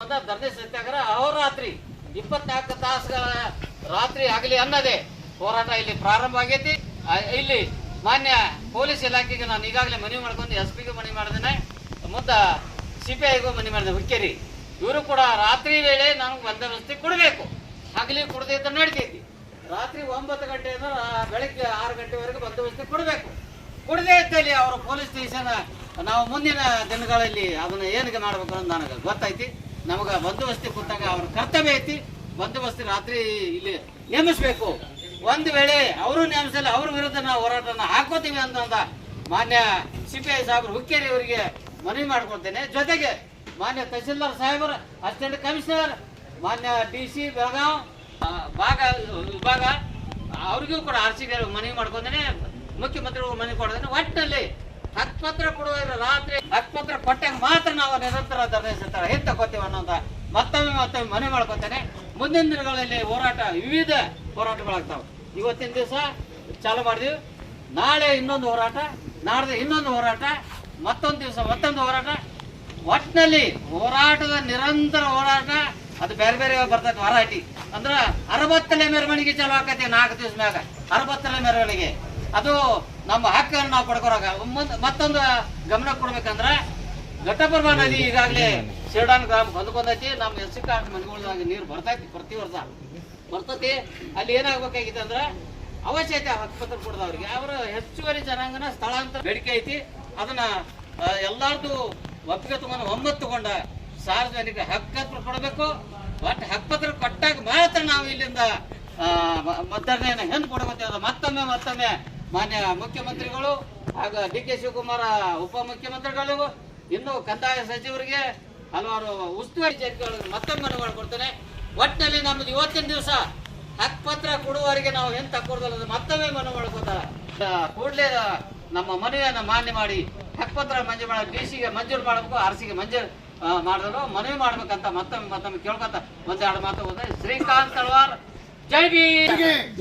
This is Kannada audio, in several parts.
ಅಂತ ಧರಣಿ ಸತ್ಯಾಗ್ರಹ ಅಹೋರಾತ್ರಿ. ಇಪ್ಪತ್ನಾಲ್ಕು ತಾಸುಗಳ ರಾತ್ರಿ ಆಗಲಿ ಅನ್ನದೇ. ಹೋರಾಟ ಇಲ್ಲಿ ಪ್ರಾರಂಭ ಆಗೈತಿ. ಇಲ್ಲಿ ಮಾನ್ಯ ಪೊಲೀಸ್ ಇಲಾಖೆಗೆ ನಾನು ಈಗಾಗಲೇ ಮನವಿ ಮಾಡ್ಕೊಂಡು ಎಸ್ ಪಿಗೂ ಮನವಿ ಮಾಡಿದ್ದೇನೆ ಮುದ್ದ ಸಿ ಪಿ ಐಗೂ ಮನವಿ ಮಾಡಿದೆ ಹುಕ್ಕೇರಿ. ಇವರು ಕೂಡ ರಾತ್ರಿ ವೇಳೆ ನಮ್ಗೆ ಬಂದೋಬಸ್ತಿ ಕೊಡಬೇಕು. ಹಗಲಿ ಕೊಡದೆ ಅಂತ ನಡಿತೈತಿ. ರಾತ್ರಿ ಒಂಬತ್ತು ಗಂಟೆಯಿಂದ ಬೆಳಿಗ್ಗೆ ಆರು ಗಂಟೆವರೆಗೆ ಬಂದೋಬಸ್ತಿ ಕೊಡಬೇಕು. ಕೊಡದೇ ಇದ್ದಲ್ಲಿ ಅವರು ಪೊಲೀಸ್ ಸ್ಟೇಷನ್, ನಾವು ಮುಂದಿನ ದಿನಗಳಲ್ಲಿ ಅದನ್ನ ಏನಿಗೆ ಮಾಡ್ಬೇಕು ಅಂತ ನನಗೆ ಗೊತ್ತೈತಿ. ನಮಗೆ ಬಂದೋಬಸ್ತಿ ಕೊಟ್ಟಾಗ ಅವ್ರ ಕರ್ತವ್ಯ ಐತಿ. ಬಂದೋಬಸ್ತಿ ರಾತ್ರಿ ಇಲ್ಲಿ ನೇಮಿಸ್ಬೇಕು. ಒಂದು ವೇಳೆ ಅವರು ನೇಮಿಸಲ್ಲ, ಅವ್ರ ವಿರುದ್ಧ ನಾವು ಹೋರಾಟನ ಹಾಕೋತೀವಿ ಅಂತಂದ ಮಾನ್ಯ ಸಿ ಪಿ ಐ ಸಾಹೇಬರು ಹುಕ್ಕೇರಿ ಅವರಿಗೆ ಮನವಿ ಮಾಡ್ಕೊಡ್ತೇನೆ ಜೊತೆಗೆ ಮಾನ್ಯ ತಹಸೀಲ್ದಾರ್ ಸಾಹೇಬರು, ಅಸಿಸ್ಟೆಂಟ್ ಕಮಿಷನರ್, ಮಾನ್ಯ ಡಿ ಸಿ ಬೆಳಗಾವ್ ಭಾಗ, ವಿಭಾಗ, ಅವ್ರಿಗೂ ಕೂಡ ಆರ್ ಸಿ ಬಿ ಮನವಿ ಮಾಡ್ಕೊಂಡೇನೆ ಮುಖ್ಯಮಂತ್ರಿಗಳು ಮನವಿ ಕೊಡೋದೇನೆ ಒಟ್ಟಿನಲ್ಲಿ ಹಕ್ಪತ್ರ ಕೊಡುವ ರಾತ್ರಿ ಹಕ್ಪತ್ರ ಕೊಟ್ಟಾಗ ಮಾತ್ರ ನಾವು ನಿರಂತರ ಧರಣಿ ಸತ್ತಾರ ಹಿಂದೆ ತಗೋತೀವಿ ಅನ್ನೋದ ಮತ್ತೊಮ್ಮೆ ಮತ್ತೊಮ್ಮೆ ಮನವಿ ಮಾಡ್ಕೊತೇನೆ. ಮುಂದಿನ ದಿನಗಳಲ್ಲಿ ಹೋರಾಟ, ವಿವಿಧ ಹೋರಾಟಗಳಾಗ್ತಾವೆ ಇವತ್ತಿನ ದಿವಸ ಚಾಲು ಮಾಡಿದೀವಿ. ನಾಳೆ ಇನ್ನೊಂದು ಹೋರಾಟ, ನಾಡ್ದು ಇನ್ನೊಂದು ಹೋರಾಟ, ಮತ್ತೊಂದು ದಿವಸ ಮತ್ತೊಂದು ಹೋರಾಟ. ಒಟ್ಟಿನಲ್ಲಿ ಹೋರಾಟದ ನಿರಂತರ ಹೋರಾಟ, ಅದು ಬೇರೆ ಬೇರೆ ಬರ್ತೈತೆ ವರಾಟಿ ಅಂದ್ರ ಅರವತ್ತನೇ ಮೆರವಣಿಗೆ ಚಾಲು ಆಕತಿ ನಾಲ್ಕು ದಿವಸ ಮ್ಯಾಗ. ಅರವತ್ತನೇ ಮೆರವಣಿಗೆ. ಅದು ನಮ್ಮ ಹಕ್ಕನ್ನು ನಾವು ಪಡ್ಕೊಳಕ ಮತ್ತೊಂದು ಗಮನ ಕೊಡ್ಬೇಕಂದ್ರ ಘಟಪ್ರಭಾ ನದಿ ಈಗಾಗಲೇ ಶಿರಡಾನ್ ಗ್ರಾಮ ಬಂದ್ಕೊಂಡೈತಿ ನಮ್ಮ ಎಸ್ ಸಿ ಕಾರ್ಡ್ ಮನೆಗಳ್ದಾಗ ನೀರು ಬರ್ತೈತಿ ಪ್ರತಿ ವರ್ಷ. ಬರ್ತೈತಿ. ಅಲ್ಲಿ ಏನಾಗಬೇಕಾಗಿತ್ತು ಅಂದ್ರೆ ಅವಶ್ಯಕತೆ ಹಕ್ಕುಪತ್ರ ಕೊಡ್ದವ್ರಿಗೆ. ಅವರು ಹೆಚ್ಚುವರಿ ಜನಾಂಗನ ಸ್ಥಳಾಂತರ ಬೇಡಿಕೆ ಐತಿ. ಅದನ್ನ ಎಲ್ಲಾರ್ದು ಒಪ್ಪಿಗೆ ತಗೊಂಡು ತಗೊಂಡ ಸಾರ್ವಜನಿಕ ಹಕ್ಕತ್ರ ಕೊಡಬೇಕು. ಒಟ್ಟು ಹಕ್ಕತ್ರ ಕೊಟ್ಟಾಗ ಮಾತ್ರ ನಾವು ಇಲ್ಲಿಂದ ಮತದಾರನ ಹೆಂಗೆ ಕೊಡಬೇಕು ಮತ್ತೊಮ್ಮೆ ಮತ್ತೊಮ್ಮೆ ಮಾನ್ಯ ಮುಖ್ಯಮಂತ್ರಿಗಳು ಹಾಗೂ ಡಿ ಕೆ ಶಿವಕುಮಾರ ಉಪಮುಖ್ಯಮಂತ್ರಿಗಳು ಇನ್ನು ಕಂದಾಯ ಸಚಿವರಿಗೆ ಹಲವಾರು ಉಸ್ತುವಾರಿ ಜಾರಿಗಳಿಗೆ ಮತ್ತೊಮ್ಮೆ ಮನವಿ ಕೊಡ್ತೇನೆ ಒಟ್ಟಿನಲ್ಲಿ ನಮ್ದು ಇವತ್ತಿನ ದಿವಸ ಹಕ್ಕಪತ್ರ ಕೊಡುವವರಿಗೆ ನಾವು ಎಂತ ಕೊಡೋದಲ್ಲ ಮತ್ತೊಮ್ಮೆ ಮನವಿ ಮಾಡ್ಕೋತ ಕೂಡಲೇ ನಮ್ಮ ಮನವಿಯನ್ನು ಮಾನ್ಯ ಮಾಡಿ ಹಕ್ಕುಪತ್ರ ಮಂಜೂರು ಮಾಡ ಡಿ ಸಿಗೆ ಮಂಜೂರು ಮಾಡಬೇಕು ಆರ್ ಸಿಗೆ ಮಂಜೂರು ಮಾಡಿದ್ರು ಮನವಿ ಮಾಡ್ಬೇಕಂತ ಮತ್ತೊಮ್ಮೆ ಮತ್ತೊಮ್ಮೆ ಕೇಳ್ಕೊತ ಒಂದೆರಡು ಮಾತು ಹೋದ್ರೆ ಶ್ರೀಕಾಂತ್ ತಳವಾರ್. ಜೈ ಬಿ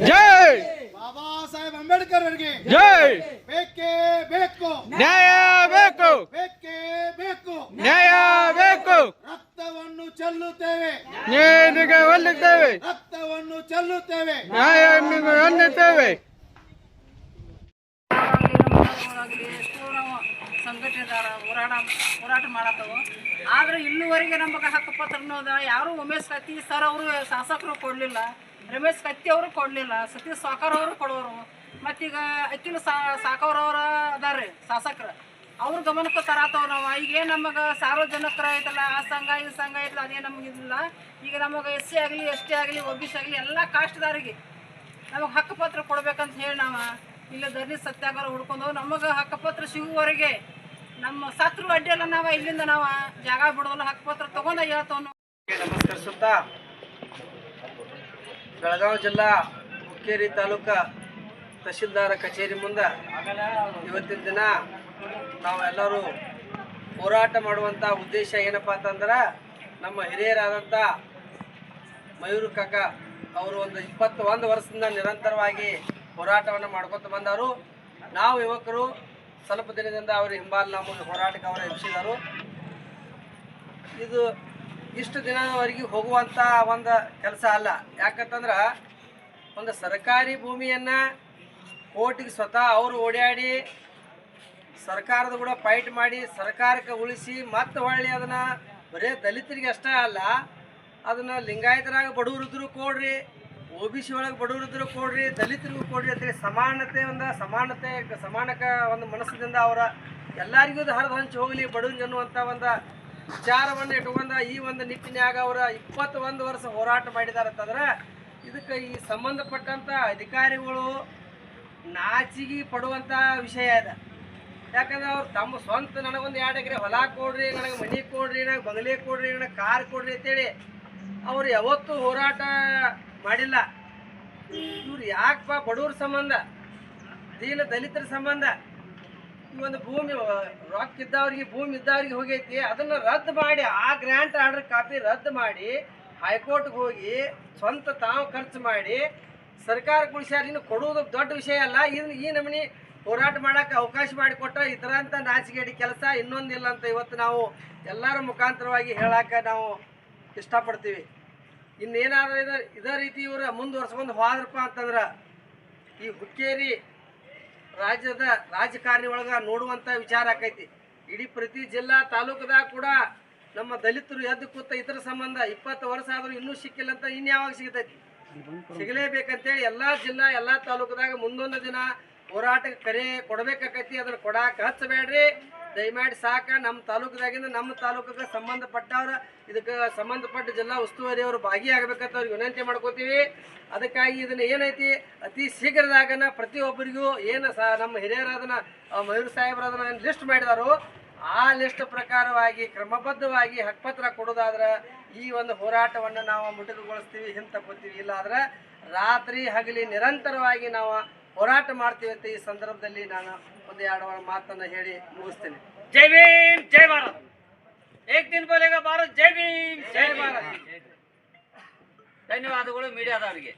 ಜೈ! ಬಾಬಾ ಸಾಹೇಬ್ ಅಂಬೇಡ್ಕರ್ ಅವರಿಗೆ ಜೈ! ಬೇಕೇ ಬೇಕು. ನ್ಯಾಯ ಬೇಕು. ಬೇಕೇ ಬೇಕು. ನ್ಯಾಯ ಬೇಕು. ರಕ್ತವನ್ನು ಚೆಲ್ಲುತ್ತೇವೆ. ನೇರಿಗೆ ಒಲ್ಲುತ್ತೇವೆ ರಕ್ತವನ್ನು ಚೆಲ್ಲುತ್ತೇವೆ. ನ್ಯಾಯವನ್ನು ಹೊಂದುತ್ತೇವೆ ಸಂಘಟನೆದಾರ ಹೋರಾಟ ಹೋರಾಟ ಮಾಡತ್ತವು. ಆದ್ರೆ ಇಲ್ಲಿವರೆಗೆ ನಮಗೆ ಹಕ್ಕುಪತ್ರ ಅನ್ನೋದು ಯಾರು ಉಮೇಶ್ ಕತ್ತಿ ಸರ್ ಅವರು ಶಾಸಕರು ಕೊಡಲಿಲ್ಲ, ರಮೇಶ್ ಕತ್ತಿ ಅವರು ಕೊಡಲಿಲ್ಲ, ಸತೀಶ್ ಸಾಕರ್ ಅವರು ಕೊಡೋರು. ಮತ್ತೀಗ ಸಾ ಸಾಕವ್ರವ್ರ ಅದಾರ ಶಾಸಕರು. ಅವ್ರ ಗಮನಕ್ಕೆ ತರಾತವ್ ನಾವು. ಈಗ ನಮಗೆ ಸಾರ್ವಜನಿಕರ ಐತಲ್ಲ, ಆ ಸಂಘ ಈ ಸಂಘ ಐತಲ್ಲ ಅದೇ ನಮಗೆ ಇದಿಲ್ಲ. ಈಗ ನಮಗೆ ಎಸ್ ಸಿ ಆಗಲಿ ಎಸ್ ಟಿ ಆಗಲಿ ಒ ಸಿ ಆಗಲಿ, ಎಲ್ಲ ಕಾಸ್ಟ್ದಾರಿಗೆ ನಮಗೆ ಹಕ್ಕುಪತ್ರ ಕೊಡ್ಬೇಕಂತ ಹೇಳಿ ನಾವು ಇಲ್ಲ ಧರಣಿ ಸತ್ಯಾಗ್ರಹ ಹುಡ್ಕೊಂಡು ನಮಗೆ ಹಕ್ಕುಪತ್ರ ಸಿಗುವವರೆಗೆ ನಮ್ಮ ಸತ್ರು ಅಡ್ಡಿಯಲ್ಲ ನಾವು, ಇಲ್ಲಿಂದ ನಾವು ಜಾಗ ಬಿಡೋಲ್ಲ ಹಕ್ಕುಪತ್ರ ತಗೊಂಡ ಹೇಳ್ತವನು ನಮಸ್ಕರಿಸುತ್ತಾ ಬೆಳಗಾವಿ ಜಿಲ್ಲಾ ಹುಕ್ಕೇರಿ ತಾಲೂಕ ತಹಶೀಲ್ದಾರ ಕಚೇರಿ ಮುಂದೆ ಇವತ್ತಿನ ದಿನ ನಾವೆಲ್ಲರೂ ಹೋರಾಟ ಮಾಡುವಂಥ ಉದ್ದೇಶ ಏನಪ್ಪ ಅಂತಂದ್ರೆ, ನಮ್ಮ ಹಿರಿಯರಾದಂಥ ಮಯೂರ್ ಕಾಕ ಅವರು ಒಂದು ಇಪ್ಪತ್ತು ಒಂದು ವರ್ಷದಿಂದ ನಿರಂತರವಾಗಿ ಹೋರಾಟವನ್ನು ಮಾಡ್ಕೊತ ಬಂದವರು. ನಾವು ಯುವಕರು ಸ್ವಲ್ಪ ದಿನದಿಂದ ಅವರು ಹಿಂಬಾಲ್ ನಮಗೆ ಹೋರಾಟಕ್ಕೆ ಅವರು ಎಬ್ಸಿದರು. ಇದು ಇಷ್ಟು ದಿನದವರೆಗೆ ಹೋಗುವಂಥ ಒಂದು ಕೆಲಸ ಅಲ್ಲ. ಯಾಕಂತಂದ್ರೆ ಒಂದು ಸರ್ಕಾರಿ ಭೂಮಿಯನ್ನು ಕೋರ್ಟಿಗೆ ಸ್ವತಃ ಅವರು ಓಡಾಡಿ ಸರ್ಕಾರದ ಕೂಡ ಫೈಟ್ ಮಾಡಿ ಸರ್ಕಾರಕ್ಕೆ ಉಳಿಸಿ ಮತ್ತೆ ಹೊಳ್ಳಿ ಅದನ್ನು ಬರೀ ದಲಿತರಿಗೆ ಅಷ್ಟೇ ಅಲ್ಲ, ಅದನ್ನು ಲಿಂಗಾಯತರಾಗ ಬಡವರಿದ್ರು ಕೊಡ್ರಿ. ಒ ಬಿ ಸಿ ಒಳಗೆ ಬಡವರಿದ್ರು ಕೊಡ್ರಿ, ದಲಿತರಿಗೂ ಕೊಡ್ರಿ ಅಂತೇಳಿ ಸಮಾನತೆ ಒಂದು, ಸಮಾನತೆ, ಸಮಾನಕ ಒಂದು ಮನಸ್ಸಿನಿಂದ ಅವರ ಎಲ್ಲರಿಗೂ ಹರಿದು ಹಂಚಿ ಹೋಗಲಿ ಬಡವರಿಗೆ ಅನ್ನುವಂಥ ಒಂದು ವಿಚಾರವನ್ನು ಇಟ್ಕೊಂಡ ಈ ಒಂದು ನಿಟ್ಟಿನ್ಯಾಗ ಅವರ ಇಪ್ಪತ್ತೊಂದು ವರ್ಷ ಹೋರಾಟ ಮಾಡಿದ್ದಾರೆ ಅಂತಂದ್ರೆ ಇದಕ್ಕೆ ಈ ಸಂಬಂಧಪಟ್ಟಂಥ ಅಧಿಕಾರಿಗಳು ನಾಚಿಗೆ ಪಡುವಂಥ ವಿಷಯ ಇದೆ. ಯಾಕಂದ್ರೆ ಅವ್ರು ತಮ್ಮ ಸ್ವಂತ ನನಗೊಂದು ಎರಡು ಎಕರೆ ಹೊಲ ಕೊಡ್ರಿ, ನನಗೆ ಮನೆ ಕೊಡ್ರಿ, ನನಗೆ ಬಂಗಲೆ ಕೊಡ್ರಿ, ನನಗೆ ಕಾರ್ ಕೊಡ್ರಿ ಅಂತೇಳಿ ಅವ್ರು ಯಾವತ್ತೂ ಹೋರಾಟ ಮಾಡಿಲ್ಲ. ಇವ್ರು ಯಾಕಪ್ಪ ಬಡವ್ರ ಸಂಬಂಧ? ದೀನ ದಲಿತರ ಸಂಬಂಧ? ಈ ಒಂದು ಭೂಮಿ ರೊಕ್ಕ ಇದ್ದವ್ರಿಗೆ, ಭೂಮಿ ಇದ್ದವ್ರಿಗೆ ಹೋಗೈತಿ. ಅದನ್ನು ರದ್ದು ಮಾಡಿ, ಆ ಗ್ರ್ಯಾಂಟ್ ಆರ್ಡರ್ ಕಾಪಿ ರದ್ದು ಮಾಡಿ, ಹೈಕೋರ್ಟ್ಗೆ ಹೋಗಿ ಸ್ವಂತ ತಾವು ಖರ್ಚು ಮಾಡಿ, ಸರ್ಕಾರ ಕುಳಿಸ್ಯಾರ ಇನ್ನು ಕೊಡುವುದು ದೊಡ್ಡ ವಿಷಯ ಅಲ್ಲ. ಇನ್ನು ಈ ನಮೂನಿ ಹೋರಾಟ ಮಾಡಕ್ಕೆ ಅವಕಾಶ ಮಾಡಿಕೊಟ್ಟ ಅಂತ ನಾಚಿಕೆಡಿ ಕೆಲಸ ಇನ್ನೊಂದಿಲ್ಲ ಅಂತ ಇವತ್ತು ನಾವು ಎಲ್ಲರ ಮುಖಾಂತರವಾಗಿ ಹೇಳಕ್ಕೆ ನಾವು ಇಷ್ಟಪಡ್ತೀವಿ. ಇನ್ನೇನಾದ್ರೂ ಇದ, ಇದೇ ರೀತಿ ಇವ್ರು ಮುಂದುವರ್ಸ್ಕೊಂಡು ಹೋದ್ರಪ್ಪ ಅಂತಂದ್ರೆ ಈ ಹುಕ್ಕೇರಿ ರಾಜ್ಯದ ರಾಜಕಾರಣಿ ಒಳಗೆ ನೋಡುವಂಥ ವಿಚಾರ ಆಕೈತಿ. ಇಡೀ ಪ್ರತಿ ಜಿಲ್ಲಾ ತಾಲೂಕದಾಗ ಕೂಡ ನಮ್ಮ ದಲಿತರು ಎದ್ದು ಕೂತ ಇತರ ಸಂಬಂಧ ಇಪ್ಪತ್ತು ವರ್ಷ ಆದರೂ ಇನ್ನೂ ಸಿಕ್ಕಿಲ್ಲ ಅಂತ ಇನ್ಯಾವಾಗ ಸಿಗ್ತೈತಿ? ಸಿಗಲೇಬೇಕಂತೇಳಿ ಎಲ್ಲ ಜಿಲ್ಲಾ, ಎಲ್ಲ ತಾಲೂಕದಾಗ ಮುಂದೊಂದು ದಿನ ಹೋರಾಟಕ್ಕೆ ಕರೆ ಕೊಡಬೇಕಾಕೈತಿ ಅದನ್ನ ಕೊಡಾಕ ಹಚ್ಚಬೇಡ್ರಿ ದಯಮಾಡಿ ಸಾಕ ನಮ್ಮ ತಾಲೂಕದಾಗಿಂದ ನಮ್ಮ ತಾಲೂಕಿಗೆ ಸಂಬಂಧಪಟ್ಟವ್ರ, ಇದಕ್ಕೆ ಸಂಬಂಧಪಟ್ಟ ಜಿಲ್ಲಾ ಉಸ್ತುವಾರಿ ಅವರು ಭಾಗಿಯಾಗಬೇಕಂತ ಅವ್ರಿಗೆ ವಿನಂತಿ ಮಾಡ್ಕೋತೀವಿ. ಅದಕ್ಕಾಗಿ ಇದನ್ನ ಏನೈತಿ, ಅತಿ ಶೀಘ್ರದಾಗನ ಪ್ರತಿಯೊಬ್ಬರಿಗೂ ಏನು ಸಹ ನಮ್ಮ ಹಿರಿಯರಾದನ ಮಯೂರ್ ಸಾಹೇಬ್ರು ಅದನ್ನ ಲಿಸ್ಟ್ ಮಾಡಿದಾರೋ, ಆ ಲಿಸ್ಟ್ ಪ್ರಕಾರವಾಗಿ, ಕ್ರಮಬದ್ಧವಾಗಿ ಹಕ್ಪತ್ರ ಕೊಡೋದಾದ್ರೆ ಈ ಒಂದು ಹೋರಾಟವನ್ನು ನಾವು ಮುಟುಕುಗೊಳಿಸ್ತೀವಿ ಹಿಂತಕ್ಕೋತೀವಿ ಇಲ್ಲ ಇಲ್ಲಾದ್ರೆ ರಾತ್ರಿ ಹಗಲಿ ನಿರಂತರವಾಗಿ ನಾವು ಹೋರಾಟ ಮಾಡ್ತೀವಿ ಅಂತ ಈ ಸಂದರ್ಭದಲ್ಲಿ ನಾನು ಒಂದು ಎರಡು ಮಾತನ್ನು ಹೇಳಿ ಮುಗಿಸ್ತೇನೆ. ಜೈ ಭೀಮ್, ಜೈ ಭಾರತ್. ಏಕ್ ದಿನ ಬೋಲೆಗ ಭಾರತ್, ಜೈ ಭೀಮ್, ಜೈ ಭಾರತ್. ಧನ್ಯವಾದಗಳು ಮೀಡಿಯಾದವರಿಗೆ.